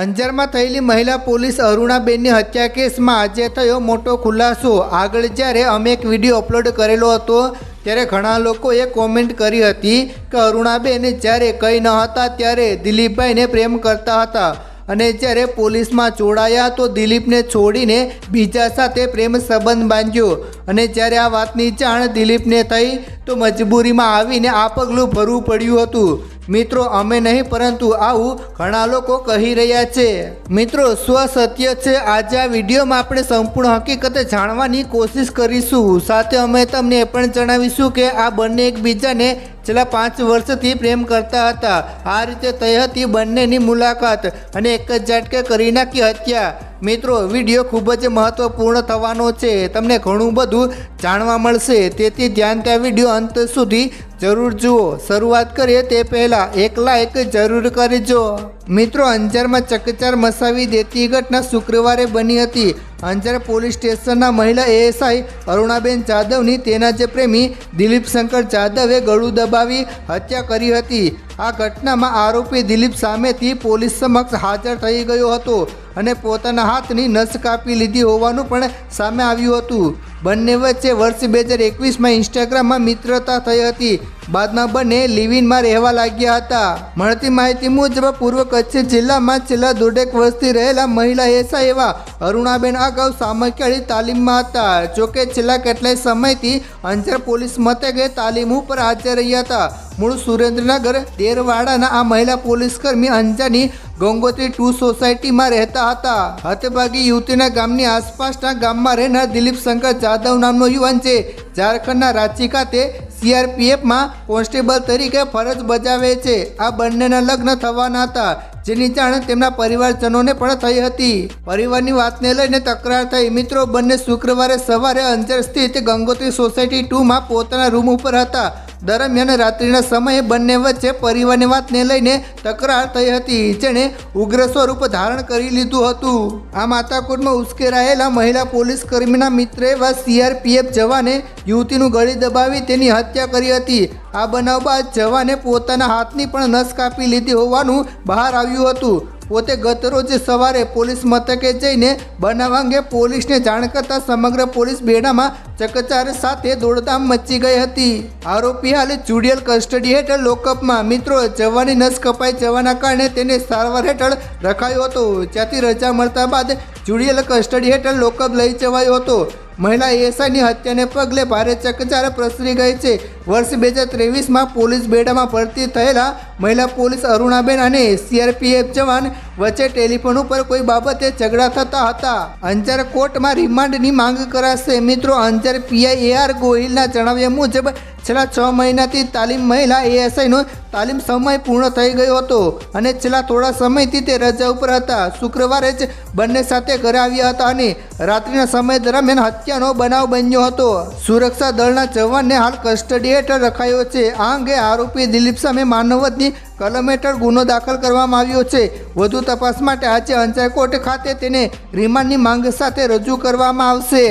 અંજારમાં થયેલી મહિલા પોલીસ અરુણાબેનની હત્યા કેસમાં આજે થયો મોટો ખુલાસો. આગળ જ્યારે અમે એક વીડિયો અપલોડ કરેલો હતો, ત્યારે ઘણા લોકોએ કોમેન્ટ કરી હતી કે અરુણાબેન જ્યારે કંઈ ન હતા ત્યારે દિલીપભાઈને પ્રેમ કરતા હતા. અને જ્યારે પોલીસમાં જોડાયા તો દિલીપને છોડીને બીજા સાથે પ્રેમ સંબંધ બાંધ્યો. અને જ્યારે આ વાતની જાણ દિલીપને થઈ, તો મજબૂરીમાં આવીને આ પગલું ભરવું પડ્યું હતું. મિત્રો, અમે નહીં, પરંતુ આવું ઘણા લોકો કહી રહ્યા છે. મિત્રો સ્વ સત્ય છે. આજે આ વિડીયોમાં આપણે સંપૂર્ણ હકીકતે જાણવાની કોશિશ કરીશું. સાથે અમે તમને એ પણ જણાવીશું કે આ બંને એકબીજાને છેલ્લા પાંચ વર્ષથી પ્રેમ કરતા હતા. આ રીતે થઈ હતી બંનેની મુલાકાત અને એક જ ઝાટકે કરી નાખી હત્યા. મિત્રો, વીડિયો ખૂબ જ મહત્વપૂર્ણ થવાનો છે. તમને ઘણું બધું જાણવા મળશે. તેથી ધ્યાન ત્યાં વીડિયો અંત સુધી જરૂર જુઓ. શરૂઆત કરીએ તે પહેલાં એક લાઈક જરૂર કરજો. મિત્રો, અંજારમાં ચકચાર મસાવી દેતી ઘટના શુક્રવારે બની હતી. અંજાર પોલીસ સ્ટેશનના મહિલા એએસઆઈ અરુણાબેન જાદવની તેના જે પ્રેમી દિલીપ શંકર જાદવે ગળું દબાવી હત્યા કરી હતી. આ ઘટનામાં આરોપી દિલીપ સામેથી પોલીસ સમક્ષ હાજર થઈ ગયો હતો અને પોતાના હાથની નસ કાપી લીધી હોવાનું પણ સામે આવ્યું હતું. બંને વચ્ચે વર્ષ બે હજાર એકવીસમાં ઇન્સ્ટાગ્રામમાં મિત્રતા થઈ હતી. બાદમાં બંને લિવિનમાં રહેવા લાગ્યા હતા. મળતી માહિતી મુજબ, પૂર્વ કચ્છ જિલ્લામાં છેલ્લા દોઢેક વર્ષથી રહેલા મહિલા એસા એવા અરુણાબેન અગાઉ સામખિયાળી તાલીમમાં હતા. જોકે છેલ્લા કેટલાય સમયથી અંજાર પોલીસ મથકે તાલીમ ઉપર હાજર રહ્યા હતા. મૂળ સુરેન્દ્રનગર દેરવાડાના આ મહિલા પોલીસકર્મી અંજાની ગંગોત્રી ટુ સોસાયટીમાં રહેતા હતા. હતભાગી યુવતીના ગામની આસપાસના ગામમાં રહેનાર દિલીપ શંકર જાદવ નામનો યુવાન છે. ઝારખંડના રાંચી ખાતે સીઆરપીએફમાં કોન્સ્ટેબલ તરીકે ફરજ બજાવે છે. આ બંનેના લગ્ન થવાના હતા. જેની જાણ તેમના પરિવારજનોને પણ થઈ હતી. પરિવારની વાતને લઈને તકરાર થઈ. મિત્રો, બંને શુક્રવારે સવારે અંજાર સ્થિત ગંગોત્રી સોસાયટી ટુમાં પોતાના રૂમ ઉપર હતા. દરમિયાન રાત્રિના સમયે બંને વચ્ચે પરિવારની વાતને લઈને તકરાર થઈ હતી, જેણે ઉગ્ર સ્વરૂપ ધારણ કરી લીધું હતું. આ માતાકુટમાં ઉશ્કેરાયેલા મહિલા પોલીસ કર્મીના મિત્ર એવા સીઆરપીએફ જવાને યુવતીનું ગળી દબાવી તેની હત્યા કરી હતી. આ બનાવ બાદ જવાને પોતાના હાથની પણ નસ કાપી લીધી હોવાનું બહાર આવ્યું હતું. પોતે ગત રોજ સવારે પોલીસ મથકે જઈને બનાવ અંગે પોલીસને જાણ કરતા સમગ્ર પોલીસ બેડામાં ચકચાર સાથે દોડધામ મચી ગઈ હતી. આરોપી હાલ જુડિયલ કસ્ટડી હેઠળ લોકઅપમાં. મિત્રો, જવાની નસ કપાઈ જવાના કારણે તેને સારવાર હેઠળ રખાયો હતો. જ્યાંથી રજા મળતા બાદ જુડિયલ કસ્ટડી હેઠળ લોકઅપ લઈ જવાયો હતો. મહિલા એસઆઈની હત્યાને પગલે ભારે ચકચાર પ્રસરી ગઈ છે. વર્ષ બે હજાર ત્રેવીસમાં પોલીસ બેડામાં ભરતી થયેલા મહિલા પોલીસ અરુણાબેન અને સીઆરપીએફ જવાન વચ્ચે ટેલિફોન ઉપર કોઈ બાબતે ઝઘડા થતા હતા. અંજાર કોર્ટમાં રિમાન્ડની માંગ કરાશે. મિત્રો, અંજાર પીઆઈ એઆર ગોહિલના જણાવ્યા મુજબ છેલ્લા છ મહિનાથી તાલીમ મહિલા એએસઆઈનો તાલીમ સમય પૂર્ણ થઈ ગયો હતો અને છેલ્લા થોડા સમયથી તે રજા ઉપર હતા. શુક્રવારે જ બંને સાથે ઘરે આવ્યા હતા અને રાત્રિના સમય દરમિયાન હત્યાનો બનાવ બન્યો હતો. સુરક્ષા દળના જવાનને હાલ કસ્ટડી હેઠળ રખાયો છે. આ અંગે આરોપી દિલીપ સામે માનવતની કલમ હેઠળ ગુનો દાખલ કરવામાં આવ્યો છે. વધુ તપાસ માટે આજે અંજાર કોર્ટ ખાતે તેને રિમાન્ડની માંગ સાથે રજૂ કરવામાં આવશે.